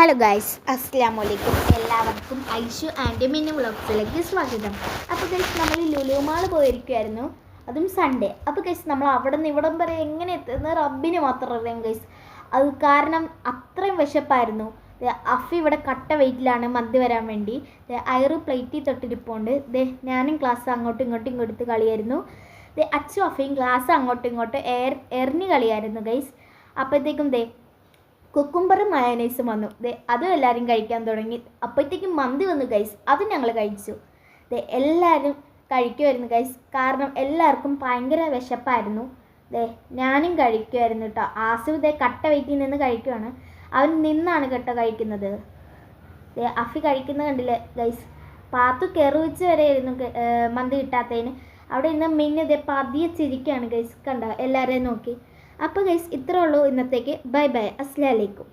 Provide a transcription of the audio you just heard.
Hello guys അസ്സാം വലൈക്കും എല്ലാവർക്കും ഐഷു ആൻഡ് മിന്നു വ്ളോഗ്സിലേക്ക് സ്വാഗതം. അപ്പോൾ ഗൈസ് നമ്മൾ ലുലുമാൾ പോയിരിക്കുമായിരുന്നു അതും സൺഡേ അപ്പോൾ ഗൈസ് നമ്മൾ അവിടെ നിന്ന് ഇവിടം വരെ എങ്ങനെ എത്തുന്ന റബ്ബിന് മാത്രം അറിയാം ഗൈസ് അത് കാരണം അത്രയും വിശപ്പായിരുന്നു. അഫി ഇവിടെ കട്ട വെയിറ്റിലാണ് മന്തി വരാൻ വേണ്ടി. അയറ് പ്ലേറ്റിൽ തൊട്ടിരിപ്പുണ്ട്. ദേ ഞാനും ക്ലാസ് അങ്ങോട്ടും ഇങ്ങോട്ടും കൊടുത്ത് കളിയായിരുന്നു. ദേ അച്ചു അഫയും ക്ലാസ് അങ്ങോട്ടും ഇങ്ങോട്ടും എയർ എറിഞ്ഞ് കളിയായിരുന്നു ഗൈസ് അപ്പോഴത്തേക്കും ദേ കുക്കുംബറും മയനൈസും വന്നു. ദേ അതും എല്ലാവരും കഴിക്കാൻ തുടങ്ങി. അപ്പോഴത്തേക്കും മന്തി വന്നു ഗൈസ് അത് ഞങ്ങൾ കഴിച്ചു. ദേ എല്ലാവരും കഴിക്കുമായിരുന്നു ഗൈസ് കാരണം എല്ലാവർക്കും ഭയങ്കര വിശപ്പായിരുന്നു. ദേ ഞാനും കഴിക്കുമായിരുന്നു കേട്ടോ ആസിഫ് ദേ കട്ട വെയിറ്റിൽ നിന്ന് കഴിക്കുവാണ്. അവൻ നിന്നാണ് കേട്ടോ കഴിക്കുന്നത്. ദേ അഫി കഴിക്കുന്ന കണ്ടില്ലേ ഗൈസ് പാത്തു കെറുവിച്ച് വരെ ആയിരുന്നു ക- ഏർ മന്തി കിട്ടാത്തതിന്. അവിടെ ഇന്ന് മിന്നു ദേ പതിയെ ചിരിക്കുകയാണ് ഗൈസ് കണ്ട? എല്ലാവരെയും നോക്കി. അപ്പോൾ ഗൈസ് ഇത്രേ ഉള്ളൂ ഇന്നത്തേക്ക്. ബൈ ബൈ അസ്സലാമലൈക്കും